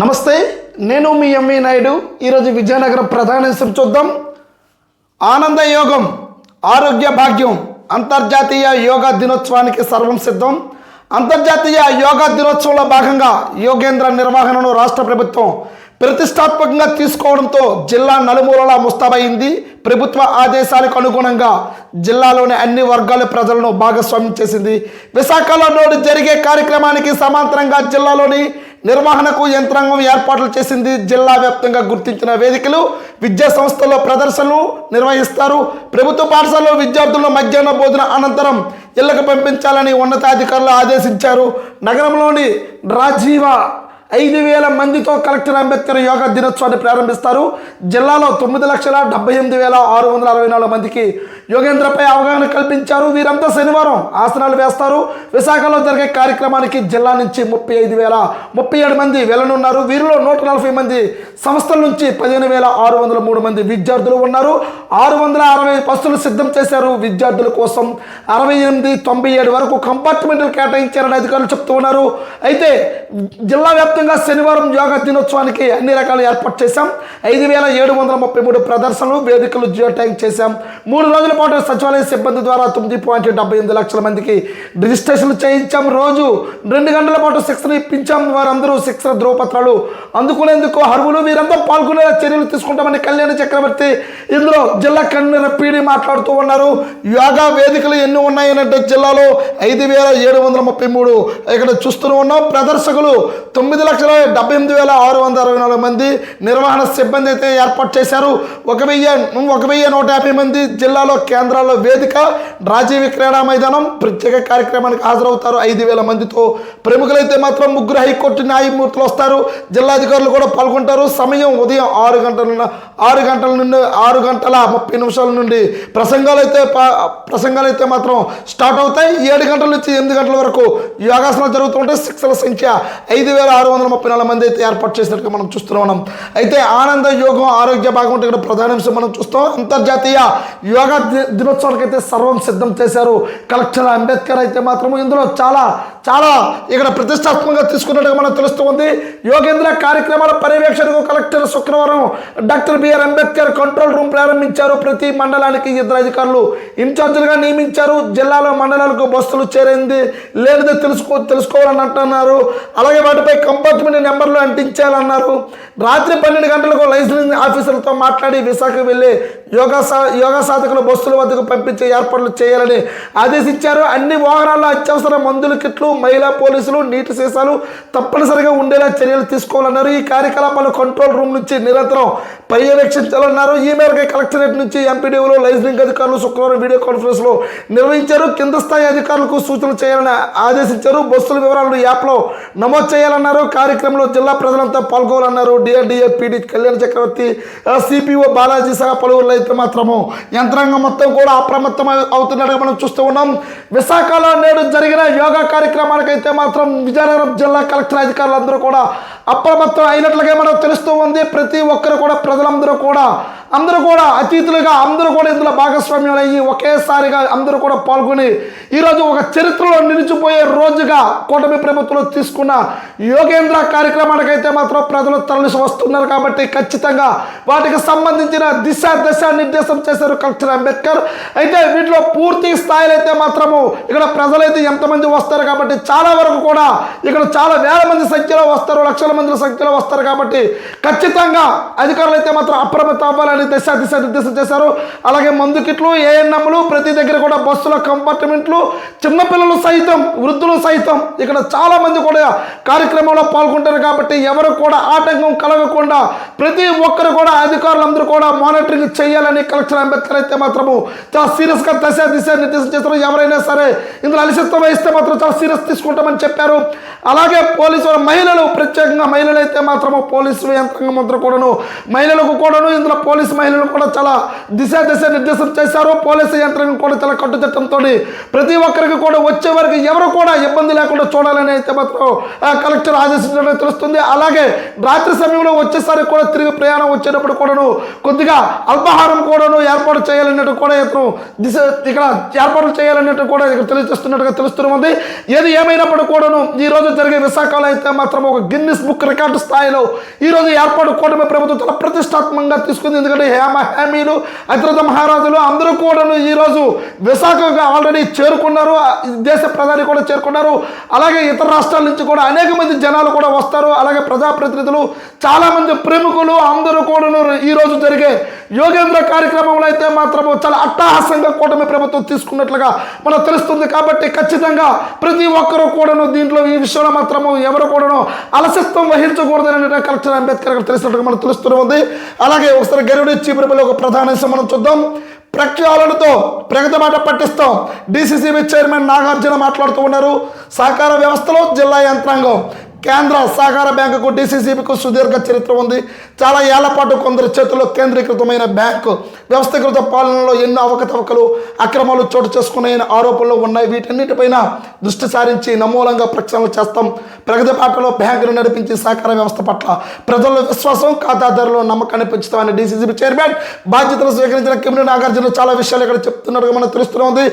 నమస్తే నేను మీ ఎంవి నాయుడు. ఈరోజు విజయనగరం ప్రధాన విషయం చూద్దాం. ఆనంద యోగం ఆరోగ్య భాగ్యం అంతర్జాతీయ యోగా దినోత్సవానికి సర్వం సిద్ధం. అంతర్జాతీయ యోగా దినోత్సవంలో భాగంగా యోగేంద్ర నిర్వహణను రాష్ట్ర ప్రభుత్వం ప్రతిష్టాత్మకంగా తీసుకోవడంతో జిల్లా నలుమూలలా ముస్తాబైంది ప్రభుత్వ ఆదేశాలకు అనుగుణంగా జిల్లాలోని అన్ని వర్గాల ప్రజలను భాగస్వామ్యం చేసింది. విశాఖలో జరిగే కార్యక్రమానికి సమాంతరంగా జిల్లాలోని నిర్వహణకు యంత్రాంగం ఏర్పాట్లు చేసింది జిల్లా వ్యాప్తంగా గుర్తించిన వేదికలు విద్యా సంస్థల్లో ప్రదర్శనలు నిర్వహిస్తారు. ప్రభుత్వ పాఠశాలలో విద్యార్థులను మధ్యాహ్న భోజన అనంతరం ఇళ్ళకు పంపించాలని ఉన్నతాధికారులు ఆదేశించారు. నగరంలోని రాజీవ ఐదు వేల మందితో కలెక్టర్ అంబేద్కర్ యోగా దినోత్సవాన్ని ప్రారంభిస్తారు. జిల్లాలో తొమ్మిది లక్షల డెబ్బై ఎనిమిది వేల ఆరు వందల అరవై నాలుగు మందికి యోగేంద్రపై అవగాహన కల్పించారు. వీరంతా శనివారం ఆసనాలు వేస్తారు. విశాఖలో జరిగే కార్యక్రమానికి జిల్లా నుంచి ముప్పై ఐదు వేల ముప్పై ఏడు మంది వెళ్ళనున్నారు. వీరిలో నూట నలభై మంది సంస్థల నుంచి పదిహేను వేల ఆరు వందల మూడు మంది విద్యార్థులు ఉన్నారు. ఆరు వందల అరవై బస్సులు సిద్ధం చేశారు విద్యార్థుల కోసం. అరవై ఎనిమిది తొంభై ఏడు వరకు కంపార్ట్మెంట్లు కేటాయించారని అధికారులు చెప్తూ ఉన్నారు. అయితే జిల్లా వ్యాప్తంగా శనివారం యోగా దినోత్సవానికి అన్ని రకాల ఏర్పాటు చేశాం. ఐదు వేల ఏడు వందల ముప్పై మూడు ప్రదర్శనలు వేదికలు జియో ట్యాంక్ చేశాం. మూడు రోజుల మోటార్ సచివాలయ సిబ్బంది ద్వారా తొమ్మిది పాయింట్ డెబ్బై ఎనిమిది లక్షల మందికి రిజిస్ట్రేషన్లు చేయించాం. రోజు రెండు గంటల పాటు శిక్షణ ఇప్పించాం వారందరూ శిక్షణ ధ్రువపత్రాలు అందుకునేందుకు అర్హులు వీరంతా పాల్గొనే చర్యలు తీసుకుంటామని కళ్యాణ చక్రవర్తి ఇందులో జిల్లా కన్వీనర్ పీడి మాట్లాడుతూ ఉన్నారు. యోగా వేదికలు ఎన్ని ఉన్నాయనంటే జిల్లాలో ఐదు వేల ఏడు వందల ముప్పై మూడు ఇక్కడ చూస్తూనే ఉన్నాం. ప్రదర్శకులు తొమ్మిది లక్షల డెబ్బై ఎనిమిది వేల ఆరు వందల అరవై నాలుగు మంది నిర్వహణ సిబ్బంది అయితే ఏర్పాటు చేశారు. ఒక వెయ్యి ఒక వెయ్యి నూట యాభై మంది జిల్లాలో కేంద్రాల్లో వేదిక రాజీవ్ క్రీడా మైదానం ప్రత్యేక కార్యక్రమానికి హాజరవుతారు. ఐదు వేల మందితో ప్రముఖులైతే మాత్రం ముగ్గురు హైకోర్టు న్యాయమూర్తులు వస్తారు. జిల్లాధికారులు కూడా పాల్గొంటారు. సమయం ఉదయం ఆరు గంటల ఆరు గంటల నుండి ఆరు గంటల ముప్పై నిమిషాల నుండి ప్రసంగాలు అయితే ప్రసంగాలు అయితే మాత్రం స్టార్ట్ అవుతాయి. ఏడు గంటల నుంచి ఎనిమిది గంటల వరకు యోగాసనాలు జరుగుతుంటే శిక్షల సంఖ్య ఐదు వేల ఆరు వందల ముప్పై నాలుగు మంది అయితే ఏర్పాటు చేసినట్టుగా మనం చూస్తున్నాం అయితే ఆనంద యోగం ఆరోగ్య భాగం ఇక్కడ ప్రధాన అంశం మనం చూస్తాం. అంతర్జాతీయ యోగా ది- దినోత్సవానికి అయితే సర్వం సిద్ధం చేశారు. కలెక్టర్ అంబేద్కర్ అయితే మాత్రం ఇందులో చాలా చాలా ఇక్కడ ప్రతిష్టాత్మకంగా తీసుకున్నట్టుగా మనకు తెలుస్తూ ఉంది యోగేంద్ర కార్యక్రమాల పర్యవేక్షణకు కలెక్టర్ శుక్రవారం doctor BR Ambedkar control room ప్రారంభించారు. ప్రతి మండలానికి ఇద్దరు అధికారులు ఇన్ఛార్జీలుగా నియమించారు. జిల్లాలో మండలాలకు బస్సులు చేరింది. లేనిది తెలుసుకో తెలుసుకోవాలని అంటున్నారు అలాగే వాటిపై కంపార్ట్మెంట్ నెంబర్లు అంటించాలన్నారు. రాత్రి పన్నెండు గంటలకు లైసెన్స్ ఆఫీసర్లతో మాట్లాడి విశాఖ వెళ్ళి యోగా సా యోగా సాధకులు బస్సుల వద్దకు పంపించే ఏర్పాట్లు చేయాలని ఆదేశించారు. అన్ని వాహనాల్లో అత్యవసర మందుల కిట్లు మహిళా పోలీసులు నీటి సీసాలు తప్పనిసరిగా ఉండేలా చర్యలు తీసుకోవాలన్నారు. ఈ కార్యకలాపాలు కంట్రోల్ రూమ్ నుంచి నిరంతరం పర్యవేక్షించాలన్నారు. ఈ మేరకు కలెక్టరేట్ నుంచి ఎంపీడీఓలు లైసెన్సింగ్ అధికారులు శుక్రవారం వీడియో కాన్ఫరెన్స్లో నిర్వహించారు. కింద స్థాయి అధికారులకు సూచనలు చేయాలని ఆదేశించారు. బస్సుల వివరాలను యాప్లో నమోదు చేయాలన్నారు. కార్యక్రమంలో జిల్లా ప్రజలంతా పాల్గొనాలన్నారు. DRDA PD Kalyan Chakravarthi CPO Balaji సహా పలువురు అయితే మాత్రము యంత్రాంగం మొత్తం కూడా అప్రమత్తం అవుతున్నట్టుగా మనం చూస్తూ ఉన్నాం. విశాఖలో నేడు జరిగిన యోగా కార్యక్రమానికైతే మాత్రం విజయనగరం జిల్లా కలెక్టర్ అధికారులందరూ కూడా అప్రమత్తం అయినట్లుగా మనకు తెలుస్తూ ఉంది. ప్రతి ఒక్కరు కూడా ప్రజలందరూ కూడా అందరూ కూడా అతిథులుగా అందరూ కూడా ఇందులో భాగస్వామ్యం అయ్యి ఒకేసారిగా అందరూ కూడా పాల్గొని ఈరోజు ఒక చరిత్రలో నిలిచిపోయే రోజుగా కూటమి ప్రభుత్వంలో తీసుకున్న యోగేంద్ర కార్యక్రమానికైతే మాత్రం ప్రజలు తరలిసి వస్తున్నారు కాబట్టి ఖచ్చితంగా వాటికి సంబంధించిన దిశ దశ నిర్దేశం చేశారు కలెక్టర్ అంబేద్కర్. అయితే వీటిలో పూర్తి స్థాయిలో అయితే మాత్రము ఇక్కడ ప్రజలైతే ఎంతమంది వస్తారు కాబట్టి చాలా వరకు కూడా ఇక్కడ చాలా వేల మంది సంఖ్యలో వస్తారు లక్షల మంది సంఖ్యలో వస్తారు కాబట్టి ఖచ్చితంగా అధికారులు అయితే మాత్రం అప్రమత్తం అవ్వాలని దిశ దిశ నిర్దేశం చేశారు. అలాగే మందు కిట్లు ఏఎన్ఎంలు ప్రతి దగ్గర కూడా బస్సుల కంపార్ట్మెంట్లు చిన్నపిల్లలు సైతం వృద్ధులు సైతం ఇక్కడ చాలా మంది కూడా కార్యక్రమంలో పాల్గొంటారు కాబట్టి ఎవరు కూడా ఆటంకం కలగకుండా ప్రతి ఒక్కరు కూడా అధికారులందరూ కూడా మానిటరింగ్ చేయాలని కలెక్టర్ అంబేద్కర్ అయితే మాత్రము చాలా సీరియస్గా దశ దిశ నిర్దేశం చేస్తారు ఎవరైనా సరే ఇందులో అలసిత్వం వహిస్తే మాత్రం చాలా సీరియస్ తీసుకుంటామని చెప్పారు. అలాగే పోలీసు మహిళలు ప్రత్యేకంగా మహిళలు అయితే మాత్రము పోలీసు యంత్రాంగం అంతా కూడాను మహిళలకు కూడాను ఇందులో పోలీసు పోలీసు మహిళలు కూడా చాలా దిశ దిశ నిర్దేశం చేశారు. పోలీసు యంత్రాంగం కూడా చాలా కట్టుదిట్టంతో ప్రతి ఒక్కరికి కూడా వచ్చే వరకు ఎవరు కూడా ఇబ్బంది లేకుండా చూడాలని అయితే మాత్రం కలెక్టర్ ఆదేశించడం తెలుస్తుంది. అలాగే రాత్రి సమయంలో వచ్చేసరికి కూడా తిరిగి ప్రయాణం వచ్చేటప్పుడు కూడాను కొద్దిగా అల్పాహారం కూడాను ఏర్పాటు చేయాలన్నట్టు కూడా ఇతను దిశ ఇక్కడ ఏర్పాట్లు చేయాలన్నట్టు కూడా ఇక్కడ తెలియజేస్తున్నట్టుగా తెలుస్తుంది ఏది ఏమైనప్పుడు కూడాను ఈ రోజు జరిగే విశాఖలో అయితే మాత్రం ఒక గిన్నిస్ బుక్ రికార్డు స్థాయిలో ఈ రోజు ఏర్పాటు కూటమి ప్రభుత్వం చాలా ప్రతిష్టాత్మకంగా తీసుకుంది. ఎందుకంటే హేమ హేమీలు అతిరథ మహారాజులు అందరూ కూడా ఈ రోజు విశాఖకు ఆల్రెడీ చేరుకున్నారు. దేశ ప్రధాని కూడా చేరుకున్నారు. అలాగే ఇతర రాష్ట్రాల నుంచి కూడా అనేక మంది జనాలు కూడా వస్తారు. అలాగే ప్రజాప్రతినిధులు చాలా మంది ప్రముఖులు అందరూ కూడాను ఈ రోజు జరిగే యోగేంద్ర కార్యక్రమంలో అయితే మాత్రము చాలా అట్టహాసంగా కూటమి ప్రభుత్వం తీసుకున్నట్లుగా మనకు తెలుస్తుంది. కాబట్టి ఖచ్చితంగా ప్రతి ఒక్కరూ కూడాను దీంట్లో ఈ విషయంలో మాత్రము ఎవరు కూడాను అలసత్వం వహించకూడదని కలెక్టర్ అంబేద్కర్ గారు తెలిసినట్టుగా మనకు తెలుస్తూనే ఉంది. అలాగే ఒకసారి గరుడి చీపురుపల్లి ఒక ప్రధాన మనం చూద్దాం. ప్రక్షాళనతో ప్రగతి మాట పట్టిస్తాం. డిసిసిబి చైర్మన్ నాగార్జున మాట్లాడుతూ ఉన్నారు. సహకార వ్యవస్థలో జిల్లా యంత్రాంగం కేంద్ర సహకార బ్యాంకుకు డిసిసిబికు సుదీర్ఘ చరిత్ర ఉంది. చాలా ఏళ్ళ పాటు కొందరి చేతుల్లో కేంద్రీకృతమైన బ్యాంకు వ్యవస్థీకృత పాలనలో ఎన్నో అవకతవకలు అక్రమాలు చోటు చేసుకున్నాయని ఆరోపణలు ఉన్నాయి. వీటన్నిటిపైన దృష్టి సారించి నమూలంగా ప్రక్షాళన చేస్తాం. ప్రగతి పాటలో బ్యాంకును నడిపించి సహకార వ్యవస్థ పట్ల ప్రజల్లో విశ్వాసం ఖాతాదారులు నమ్మకాన్ని పెంచుతామని డిసిసిబి చైర్మన్ బాధ్యతలు స్వీకరించిన కిమిడి నాగార్జున చాలా విషయాలు ఇక్కడ చెప్తున్నట్టుగా మనకు తెలుస్తుంది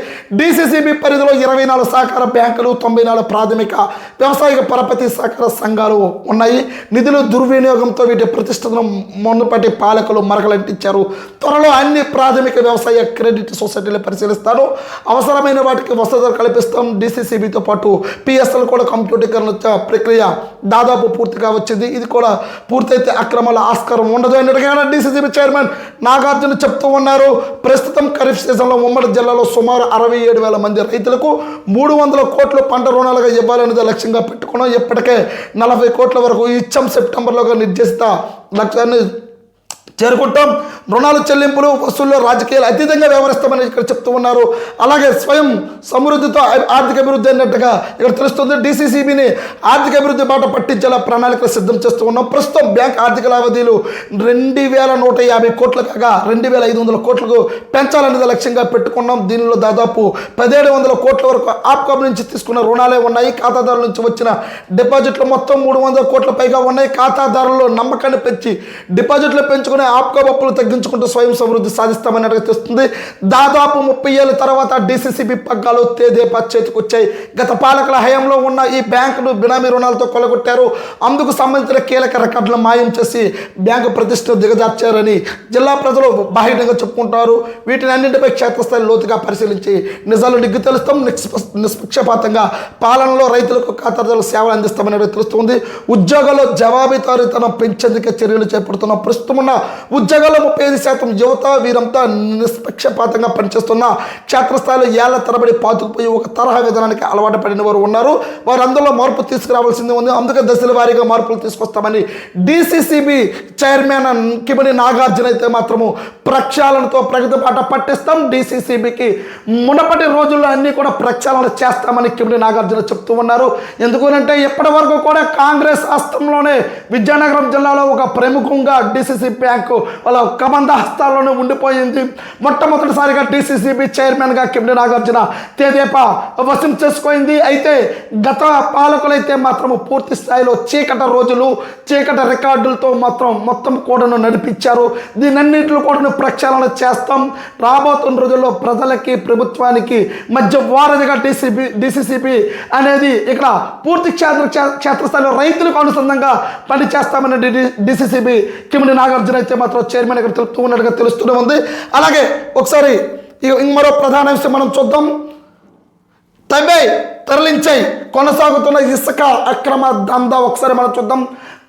డిసిసిబి పరిధిలో ఇరవై నాలుగు సహకార బ్యాంకులు తొంభై నాలుగు ప్రాథమిక వ్యవసాయ పరపతి సహకార సంఘాలు ఉన్నాయి. నిధులు దుర్వినియోగంతో వీటి ప్రతిష్టను మొన్నపటి పాలకులు మరకలంటించారు త్వరలో అన్ని ప్రాథమిక వ్యవసాయ క్రెడిట్ సొసైటీలు పరిశీలిస్తాను. అవసరమైన వాటికి వసతులు కల్పిస్తాం. డిసిసిబితో పాటు పిఎస్ఎల్ కూడా కంప్యూటీకరణ ప్రక్రియ దాదాపు పూర్తిగా వచ్చింది. ఇది కూడా పూర్తయితే అక్రమాల ఆస్కారం ఉండదు అన్నట్టుగా డిసిసిబి చైర్మన్ నాగార్జున చెప్తూ ఉన్నారు. ప్రస్తుతం ఖరీఫ్ సీజన్లో ఉమ్మడి జిల్లాలో సుమారు అరవై ఏడు వేల మంది రైతులకు మూడు వందల కోట్లు పంట రుణాలుగా ఇవ్వాలనేది లక్ష్యంగా పెట్టుకున్నాం. ఇప్పటికే నలభై కోట్ల వరకు ఇచ్చాం సెప్టెంబర్లోగా నిర్దేశిత లక్ష్యాన్ని చేరుకుంటాం. రుణాలు చెల్లింపులు వసూల్లో రాజకీయాలు అతీతంగా వ్యవహరిస్తామని ఇక్కడ చెప్తూ ఉన్నారు. అలాగే స్వయం సమృద్ధితో ఆర్థిక అభివృద్ధి అన్నట్టుగా ఇక్కడ తెలుస్తుంది. డీసీసీబీని ఆర్థిక అభివృద్ధి బాట పట్టించేలా ప్రణాళికలు సిద్ధం చేస్తూ ఉన్నాం. ప్రస్తుతం బ్యాంక్ ఆర్థిక లావాదేవీలు రెండు వేల నూట యాభై కోట్లు కాగా రెండు వేల ఐదు వందల కోట్లకు పెంచాలనేది లక్ష్యంగా పెట్టుకున్నాం. దీనిలో దాదాపు పదిహేడు వందల కోట్ల వరకు ఆప్కాబ్ నుంచి తీసుకున్న రుణాలే ఉన్నాయి. ఖాతాదారుల నుంచి వచ్చిన డిపాజిట్లు మొత్తం మూడు వందల కోట్ల పైగా ఉన్నాయి. ఖాతాదారులు నమ్మకాన్ని పెంచి డిపాజిట్లు పెంచుకునే ఆప్కో అప్పులు తగ్గించుకుంటూ స్వయం సమృద్ధి సాధిస్తామని తెలుస్తుంది దాదాపు ముప్పై ఏళ్ళ తర్వాత డిసిసిబి పగ్గాలు తేదేపా చేతికొచ్చాయి గత పాలకుల హయాంలో ఉన్న ఈ బ్యాంకును బినామీ రుణాలతో కొలగొట్టారు. అందుకు సంబంధించిన కీలక రికార్డులు మాయం చేసి బ్యాంకు ప్రతిష్టను దిగజార్చారని జిల్లా ప్రజలు బాహిరంగా చెప్పుకుంటారు. వీటిని అన్నింటిపై క్షేత్రస్థాయి లోతుగా పరిశీలించి నిజాలు నిగ్గు తెలుస్తాం. నిష్ప- నిష్పక్షపాతంగా పాలనలో రైతులకు ఖాతాదారులకు సేవలు అందిస్తామని తెలుస్తుంది. ఉద్యోగాల్లో జవాబుదారీతనం పెంచేందుకే చర్యలు చేపడుతున్న ప్రస్తుతం ఉన్న ఉద్యోగాల్లో ముప్పై ఐదు శాతం యువత వీరంతా నిష్పక్షపాతంగా పనిచేస్తున్న క్షేత్రస్థాయిలో ఏళ్ళ తరబడి పాతుకుపోయి ఒక తరహా విధానానికి అలవాటు పడిన వారు ఉన్నారు. వారందరిలో మార్పు తీసుకురావాల్సింది ఉంది. అందుకే దశల వారీగా మార్పులు తీసుకొస్తామని డిసిసిబి చైర్మన్ కిమిడి నాగార్జున అయితే మాత్రము ప్రక్షాళనతో ప్రగతి పాట పట్టిస్తాం. డిసిసిబికి మునపటి రోజుల్లో అన్నీ కూడా ప్రక్షాళన చేస్తామని కిమిడి నాగార్జున చెప్తూ ఉన్నారు. ఎందుకంటే ఇప్పటి వరకు కూడా కాంగ్రెస్ హస్తంలోనే విజయనగరం జిల్లాలో ఒక ప్రముఖంగా డిసిసి బ్యాంక్ వాళ్ళ కబంధ ఉండిపోయింది. మొట్టమొదటిసారిగా డిసిసిబి చైర్మన్గా కిమిడి నాగార్జున తేదేపా వశం చేసుకోయింది. అయితే గత పాలకులైతే మాత్రము పూర్తి స్థాయిలో చీకట రోజులు చీకట రికార్డులతో మాత్రం మొత్తం కూడాను నడిపించారు. దీనన్నింటిలో కూడా ప్రక్షాళన చేస్తాం. రాబోతున్న రోజుల్లో ప్రజలకి ప్రభుత్వానికి మధ్య వారధిగా డిసిబి డిసిసిబి అనేది ఇక్కడ పూర్తి క్షేత్ర క్షేత్రస్థాయిలో రైతులకు అనుసంధంగా పని చేస్తామని డిసిసిబి కిమిడి నాగార్జున అయితే మాత్రం చైర్మన్ ఇక్కడ తెలుపుతూ ఉన్నట్టుగా తెలుస్తూనే ఉంది. అలాగే ఒకసారి మరో ప్రధాన విషయం మనం చూద్దాం. తవ్వే తరలించాయి కొనసాగుతున్న ఇసుక అక్రమ దందా ఒకసారి మనం చూద్దాం.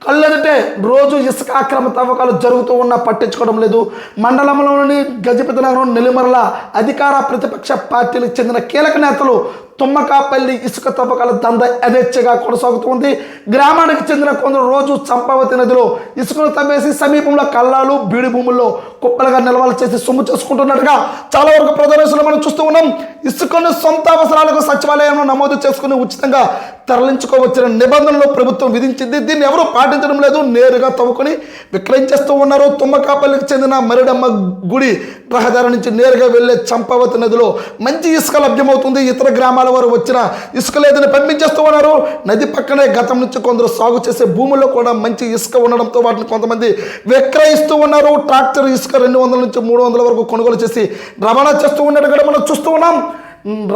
కళ్ళెదిటే రోజు ఇసుక అక్రమ తవ్వకాలు జరుగుతూ ఉన్నా పట్టించుకోవడం లేదు. మండలంలోని గజపతి నగరం నెల్లిమరల అధికార ప్రతిపక్ష పార్టీలకు చెందిన కీలక నేతలు తుమ్మకాపల్లి ఇసుక తవ్వకాల దంద యథేచ్ఛగా కొనసాగుతుంది. గ్రామానికి చెందిన కొందరు రోజు చంపావతి నదిలో ఇసుకను తవ్వేసి సమీపంలో కల్లాలు బీడి భూముల్లో కుప్పలుగా నిల్వలు చేసి సొమ్ము చేసుకుంటున్నట్టుగా చాలా వరకు ప్రదర్శనలు మనం చూస్తూ ఉన్నాం. ఇసుకను సొంత అవసరాలకు సచివాలయంలో నమోదు చేసుకుని ఉచితంగా తరలించుకోవచ్చిన నిబంధనలు ప్రభుత్వం విధించింది. దీన్ని ఎవరు పాటించడం లేదు. నేరుగా తవ్వుకొని విక్రయించేస్తూ ఉన్నారు. తుమ్మకాపల్లికి చెందిన మరిడమ్మ గుడి రహదారి నుంచి నేరుగా వెళ్ళే చంపావతి నదిలో మంచి ఇసుక లభ్యమవుతుంది. ఇతర గ్రామాల వారు వచ్చిన ఇసుక లేదని పంపించేస్తూ ఉన్నారు. నది పక్కనే గతం నుంచి కొందరు సాగు చేసే భూముల్లో కూడా మంచి ఇసుక ఉండడంతో వాటిని కొంతమంది విక్రయిస్తూ ఉన్నారు. ట్రాక్టర్ ఇసుక రెండు వందల నుంచి మూడు వందల వరకు కొనుగోలు చేసి రవాణా చేస్తూ ఉన్నట్టు కూడా మనం చూస్తూ ఉన్నాం.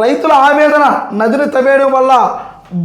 రైతుల ఆవేదన నదిని తవ్వేయడం వల్ల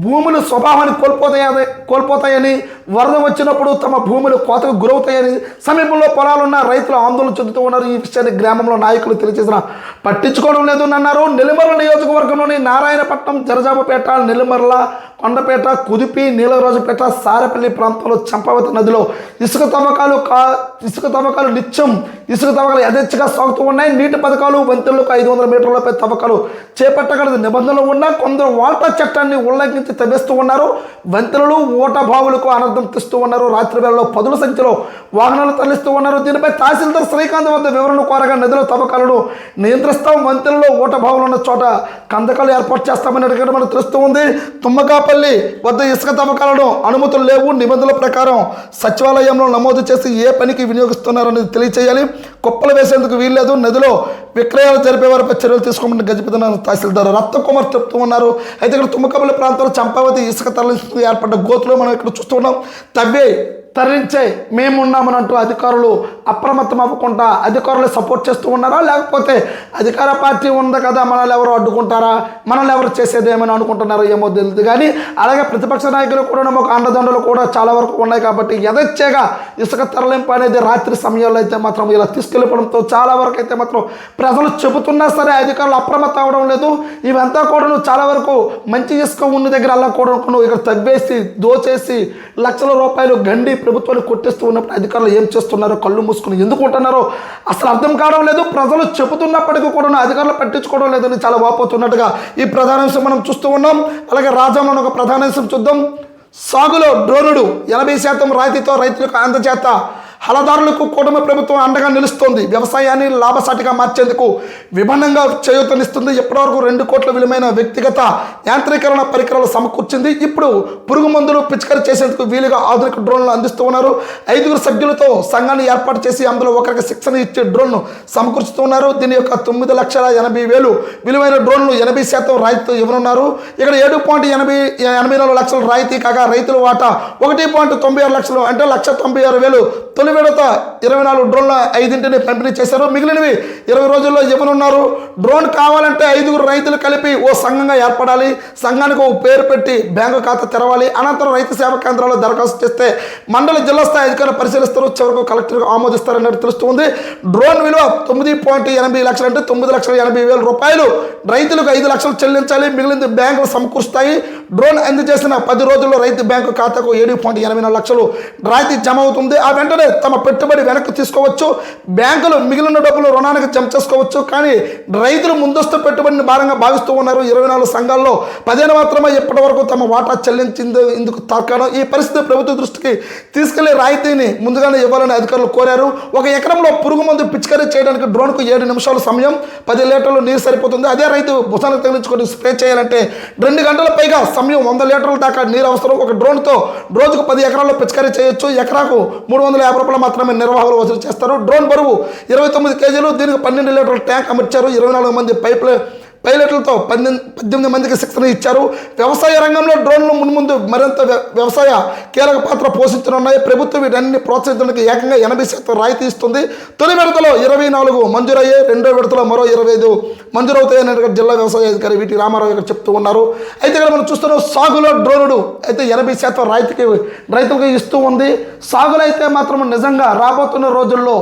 భూములు స్వభావాన్ని కోల్పోతాయని కోల్పోతాయని వరద వచ్చినప్పుడు తమ భూములు కోతకు గురవుతాయని సమీపంలో పొలాలున్న రైతులు ఆందోళన చెందుతూ ఉన్నారు. ఈ విషయాన్ని గ్రామంలో నాయకులు తెలియజేసిన పట్టించుకోవడం లేదు అని అన్నారు నెల్లిమర్ల నియోజకవర్గంలోని నారాయణపట్నం జరజాబపేట నెల్లిమర్ల కొండపేట కుదిపి నీలరాజుపేట సారపల్లి ప్రాంతంలో చంపావతి నదిలో ఇసుక తవ్వకాలు కా ఇసుక తవ్వకాలు నిత్యం ఇసుక తవ్వకాలు యథేచ్ఛగా సాగుతూ ఉన్నాయి. నీటి పథకాలు వంతెనలకు ఐదు వందల మీటర్లపై తవ్వకాలు చేపట్టగలదు. నిబంధనలు ఉన్నా కొందరు వాల్టా చట్టాన్ని ఉల్లంఘించి తవ్విస్తూ ఉన్నారు. వంతెనలు ఓట బావులకు అనర్థం తెస్తూ ఉన్నారు. రాత్రి వేళలో పదుల సంఖ్యలో వాహనాలు తరలిస్తూ ఉన్నారు. దీనిపై తహసీల్దార్ శ్రీకాంత్ వద్ద వివరణ కోరగా నదుల తవ్వకాలను నియంత్రిస్తాం. వంతెనలో ఓట బావులు ఉన్న చోట కందకాలు ఏర్పాటు చేస్తామని మనకు తెలుస్తూ ఉంది. తుమ్మకాపల్లి వద్ద ఇసుక తవ్వకాలను అనుమతులు లేవు. నిబంధనల ప్రకారం సచివాలయంలో నమోదు చేసి ఏ పనికి వినియోగిస్తున్నారనేది తెలియచేయాలి. కుప్పలు వేసేందుకు వీల్లేదు. నదిలో విక్రయాలు జరిపే వారిపై చర్యలు తీసుకోమని గజపతిన తహసీల్దార్ రత్నకుమార్ చెప్తూ ఉన్నారు. అయితే ఇక్కడ తుమ్మకపల్లి ప్రాంతంలో చంపావతి ఇసుక తరలించుకు ఏర్పడ్డ గోతులు మనం ఇక్కడ చూస్తున్నాం. తవ్వే తరలించే మేమున్నామని అంటూ అధికారులు అప్రమత్తం అవ్వకుండా అధికారులు సపోర్ట్ చేస్తూ ఉన్నారా? లేకపోతే అధికార పార్టీ ఉంది కదా? మనల్ని ఎవరు అడ్డుకుంటారా? మనల్ని ఎవరు చేసేది ఏమని అనుకుంటున్నారో ఏమో తెలియదు కానీ అలాగే ప్రతిపక్ష నాయకులు కూడా మాకు అండదండలు కూడా చాలా వరకు ఉన్నాయి కాబట్టి యథేచ్ఛగా ఇసుక తరలింపు అనేది రాత్రి సమయంలో అయితే మాత్రం ఇలా తీసుకెళ్ళిపోవడంతో చాలా వరకు అయితే మాత్రం ప్రజలు చెబుతున్నా సరే అధికారులు అప్రమత్తం అవ్వడం లేదు. ఇవంతా కూడా చాలా వరకు మంచి ఇసుక ఉన్న దగ్గర అలా కూడా ఇక్కడ తవ్వేసి దోచేసి లక్షల రూపాయలు గండి ప్రభుత్వాన్ని కొట్టేస్తూ ఉన్నప్పుడు అధికారులు ఏం చేస్తున్నారో? కళ్ళు మూసుకుని ఎందుకు ఉంటున్నారో? అసలు అర్థం కావడం లేదు. ప్రజలు చెబుతున్నప్పటికీ కూడా అధికారులు పట్టించుకోవడం లేదని చాలా వాపోతున్నట్టుగా ఈ ప్రధానాంశం మనం చూస్తూ ఉన్నాం. అలాగే రాజాంలో ఒక ప్రధానాంశం చూద్దాం. సాగులో డ్రోనుడు ఎనభై శాతం రాయితీతో రైతులకు అందజేత. హలదారులకు కూటమి ప్రభుత్వం అండగా నిలుస్తోంది. వ్యవసాయాన్ని లాభసాటిగా మార్చేందుకు విభిన్నంగా చేయూతనిస్తుంది. ఇప్పటివరకు రెండు కోట్ల విలువైన వ్యక్తిగత యాంత్రీకరణ పరికరాలు సమకూర్చింది. ఇప్పుడు పురుగు మందులు పిచికారి చేసేందుకు వీలుగా ఆధునిక డ్రోన్లు అందిస్తూ ఉన్నారు. ఐదుగురు సభ్యులతో సంఘాన్ని ఏర్పాటు చేసి అందులో ఒకరికి శిక్షణ ఇచ్చే డ్రోన్ను సమకూర్చుతున్నారు దీని యొక్క తొమ్మిది లక్షల ఎనభై వేలు విలువైన డ్రోన్లు ఎనభై శాతం రాయితీతో ఇవ్వనున్నారు. ఇక్కడ ఏడు పాయింట్ ఎనభై ఎనభై నాలుగు లక్షల రాయితీ కాగా రైతుల వాటా ఒకటి పాయింట్ తొంభై ఆరు లక్షలు అంటే లక్ష తొంభై ఆరు వేలు తొలి విడత ఇరవై నాలుగు డ్రోన్ల ఐదింటిని పంపిణీ చేశారు. మిగిలినవి ఇరవై రోజుల్లో ఇవ్వనున్నారు. డ్రోన్ కావాలంటే ఐదుగురు రైతులు కలిపి ఓ సంఘంగా ఏర్పడాలి. సంఘానికి ఓ పేరు పెట్టి బ్యాంకు ఖాతా తెరవాలి. అనంతరం రైతు సేవా కేంద్రాల్లో దరఖాస్తు చేస్తే మండల జిల్లా స్థాయి అధికారులు పరిశీలిస్తారు. చివరకు కలెక్టర్కు ఆమోదిస్తారన్నట్టు తెలుస్తుంది. డ్రోన్ విలువ తొమ్మిది పాయింట్ ఎనభై లక్షలు అంటే తొమ్మిది లక్షల ఎనభై వేల రూపాయలు. రైతులకు ఐదు లక్షలు చెల్లించాలి. మిగిలింది బ్యాంకులు సమకూరుస్తాయి. డ్రోన్ అందజేసిన పది రోజుల్లో రైతు బ్యాంకు ఖాతాకు ఏడు పాయింట్ ఎనభై నాలుగు లక్షలు రాయితీ జమ అవుతుంది. ఆ వెంటనే తమ పెట్టుబడి వెనక్కి తీసుకోవచ్చు. బ్యాంకులు మిగిలిన డబ్బులు రుణానికి జమ చేసుకోవచ్చు. కానీ రైతులు ముందస్తు పెట్టుబడిని భారంగా భావిస్తూ ఉన్నారు. ఇరవై నాలుగు సంఘాల్లో పదిహేను మాత్రమే ఇప్పటి వరకు తమ వాటా చెల్లించింది ఇందుకు తాకాడం ఈ పరిస్థితి ప్రభుత్వ దృష్టికి తీసుకెళ్ళే రాయితీని ముందుగానే ఇవ్వాలని అధికారులు కోరారు. ఒక ఎకరంలో పురుగు మందు పిచికారీ చేయడానికి డ్రోన్కు ఏడు నిమిషాల సమయం పది లీటర్లు నీరు సరిపోతుంది. అదే రైతు భుజానికి తగిలించుకొని స్ప్రే చేయాలంటే రెండు గంటల పైగా సమయం వంద లీటర్ల దాకా నీరు అవసరం. ఒక డ్రోన్తో రోజుకు పది ఎకరాల్లో పిచికారీ చేయొచ్చు. ఎకరాకు మూడు వందల యాభై రూపాయలు మాత్రమే నిర్వాహకులు వసూలు చేస్తారు. డ్రోన్ బరువు ఇరవై తొమ్మిది కేజీలు దీనికి పన్నెండు లీటర్ల ట్యాంక్ అమర్చారు. ఇరవై నాలుగు మంది పైపులు పైలట్లతో పన్నెండు పద్దెనిమిది మందికి శిక్షణ ఇచ్చారు. వ్యవసాయ రంగంలో డ్రోన్లు మున్ముందు మరింత వ్యవసాయ కీలక పాత్ర పోషించనున్నాయి. ప్రభుత్వం వీటన్ని ప్రోత్సహించడానికి ఏకంగా ఎనభై శాతం రాయితీ ఇస్తుంది. తొలి విడతలో ఇరవై నాలుగు మంజూరయ్యే రెండో విడతలో మరో ఇరవై ఐదు మంజూరవుతాయని జిల్లా వ్యవసాయ అధికారి వీటి రామారావు గారు చెప్తూ ఉన్నారు. అయితే ఇక్కడ మనం చూస్తున్నాం సాగులో డ్రోనుడు అయితే ఎనభై శాతం రైతుకి రైతులకు ఇస్తూ ఉంది. సాగులో అయితే మాత్రం నిజంగా రాబోతున్న రోజుల్లో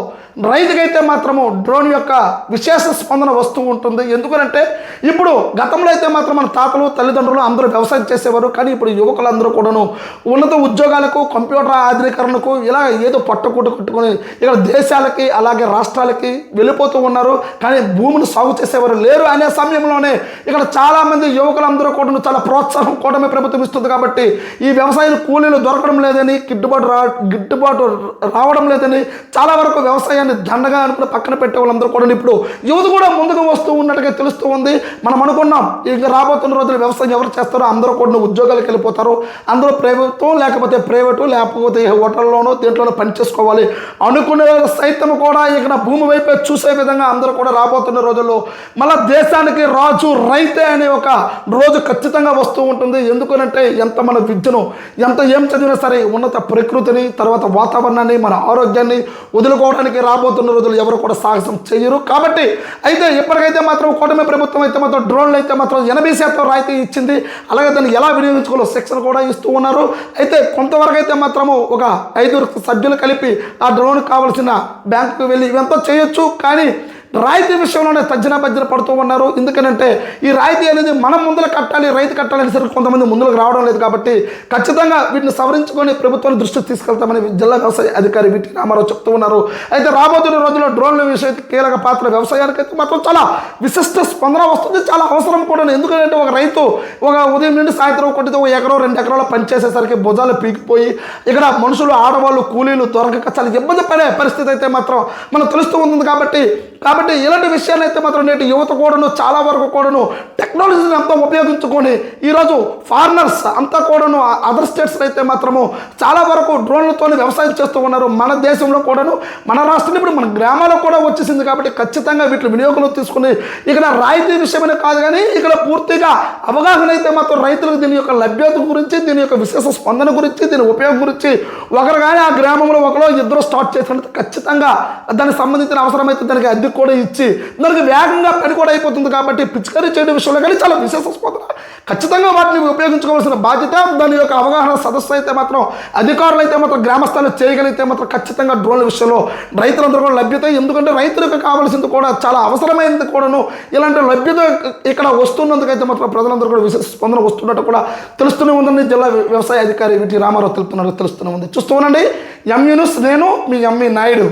రైతుకైతే మాత్రము డ్రోన్ యొక్క విశేష స్పందన వస్తూ ఉంటుంది. ఎందుకనంటే ఇప్పుడు గతంలో అయితే మాత్రం మన తాతలు తల్లిదండ్రులు అందరూ వ్యవసాయం చేసేవారు. కానీ ఇప్పుడు యువకులందరూ కూడాను ఉన్నత ఉద్యోగాలకు కంప్యూటర్ ఆధునీకరణకు ఇలా ఏదో పట్టుకూట కట్టుకొని ఇక్కడ దేశాలకి అలాగే రాష్ట్రాలకి వెళ్ళిపోతూ ఉన్నారు. కానీ భూమిని సాగు చేసేవారు లేరు అనే సమయంలోనే ఇక్కడ చాలామంది యువకులందరూ కూడా చాలా ప్రోత్సాహం కూటమి ప్రభుత్వం ఇస్తుంది కాబట్టి ఈ వ్యవసాయం కూలీలు దొరకడం లేదని గిట్టుబాటు రా గిట్టుబాటు రావడం లేదని చాలా వరకు వ్యవసాయాన్ని దండగా అనుకుని పక్కన పెట్టే వాళ్ళందరూ కూడా ఇప్పుడు యువత కూడా ముందుకు వస్తూ ఉన్నట్టుగా తెలుస్తూ ఉంది. మనం అనుకున్నాం ఇక రాబోతున్న రోజులు వ్యవసాయం ఎవరు చేస్తారో అందరూ కూడా ఉద్యోగాలకు వెళ్ళిపోతారు. అందరూ ప్రభుత్వం లేకపోతే ప్రైవేటు లేకపోతే హోటల్లోనో దీంట్లోనో పని చేసుకోవాలి. అనుకునే సైతం కూడా ఇక్కడ భూమి వైపే చూసే విధంగా అందరూ కూడా రాబోతున్న రోజుల్లో మళ్ళా దేశానికి రాజు రైతే అనే ఒక రోజు ఖచ్చితంగా వస్తూ ఉంటుంది. ఎందుకనంటే ఎంత మన విద్యను ఎంత ఏం చదివినా సరే ఉన్నత ప్రకృతిని తర్వాత వాతావరణాన్ని మన ఆరోగ్యాన్ని వదులుకోవడానికి రాబోతున్న రోజులు ఎవరు కూడా సాహసం చేయరు. కాబట్టి అయితే ఇప్పటికైతే మాత్రం కూటమి ప్రభుత్వం అయితే మాత్రం డ్రోన్లు అయితే మాత్రం ఎనభై శాతం రాయితీ ఇచ్చింది. అలాగే దాన్ని ఎలా వినియోగించుకోవాలో శిక్షణ కూడా ఇస్తూ ఉన్నారు. అయితే కొంతవరకు అయితే మాత్రము ఒక ఐదుగురు సభ్యులు కలిపి ఆ డ్రోన్ కావాల్సిన బ్యాంకుకు వెళ్ళి ఇవంతా చేయొచ్చు. కానీ రాయితీ విషయంలోనే తజ్జన భజ్జన పడుతూ ఉన్నారు. ఎందుకనంటే ఈ రాయితీ అనేది మనం ముందులు కట్టాలి రైతు కట్టాలని సరికి కొంతమంది ముందులకు రావడం లేదు కాబట్టి ఖచ్చితంగా వీటిని సవరించుకొని ప్రభుత్వాన్ని దృష్టికి తీసుకెళ్తామని జిల్లా వ్యవసాయ అధికారి విటి రామారావు చెప్తూ ఉన్నారు. అయితే రాబోతున్న రోజుల్లో డ్రోన్ల విషయం కీలక పాత్ర వ్యవసాయానికి అయితే మాత్రం చాలా విశిష్ట స్పందన వస్తుంది చాలా అవసరం కూడా. ఎందుకంటే ఒక రైతు ఒక ఉదయం నుండి సాయంత్రం ఒకటి ఒక ఎకరం రెండు ఎకరాలు పనిచేసేసరికి భుజాలు పీకిపోయి ఇక్కడ మనుషులు ఆడవాళ్ళు కూలీలు దొరకక చాలా ఇబ్బంది పడే పరిస్థితి అయితే మాత్రం మనం తెలుస్తూ ఉంది కాబట్టి కాబట్టి ఇలాంటి విషయాలు అయితే మాత్రం నేటి యువత కూడాను చాలా వరకు కూడాను టెక్నాలజీని అంతా ఉపయోగించుకొని ఈరోజు ఫారినర్స్ అంతా కూడాను అదర్ స్టేట్స్ అయితే మాత్రము చాలా వరకు డ్రోన్లతో వ్యవసాయం చేస్తూ ఉన్నారు. మన దేశంలో కూడాను మన రాష్ట్రంలో ఇప్పుడు మన గ్రామాల్లో కూడా వచ్చేసింది కాబట్టి ఖచ్చితంగా వీటి వినియోగంలో తీసుకుని ఇక్కడ రాయితీ విషయమనే కాదు కానీ ఇక్కడ పూర్తిగా అవగాహన అయితే మాత్రం రైతులకు దీని యొక్క లభ్యత గురించి దీని యొక్క విశేష స్పందన గురించి దీని ఉపయోగం గురించి ఒకరు కానీ ఆ గ్రామంలో ఒకరు ఇద్దరు స్టార్ట్ చేసినట్టు ఖచ్చితంగా దానికి సంబంధించిన అవసరమైతే దానికి అద్దె కూడా ఇచ్చి దానికి వేగంగా పని కూడా అయిపోతుంది కాబట్టి పిచికారీ చేయడం విషయంలో కానీ చాలా విశేష స్పందన ఖచ్చితంగా వాటిని ఉపయోగించుకోవాల్సిన బాధ్యత దాని యొక్క అవగాహన సదస్సు అయితే మాత్రం అధికారులు అయితే మాత్రం గ్రామస్థాయిలో చేయగలిగితే మాత్రం ఖచ్చితంగా డ్రోన్ల విషయంలో రైతులందరూ కూడా లభ్యత ఎందుకంటే రైతులకు కావాల్సింది కూడా చాలా అవసరమైనది కూడాను. ఇలాంటి లభ్యత ఇక్కడ వస్తున్నందుకైతే మాత్రం ప్రజలందరూ కూడా విశేష స్పందన వస్తున్నట్టు కూడా తెలుస్తూనే ఉందని జిల్లా వ్యవసాయ అధికారి విటి రామారావు తెలుపుతున్నారు తెలుస్తూనే ఉంది. చూస్తూ ఉండండి. ఎంయూనిస్ నేను మీ ఎంఈ నాయుడు.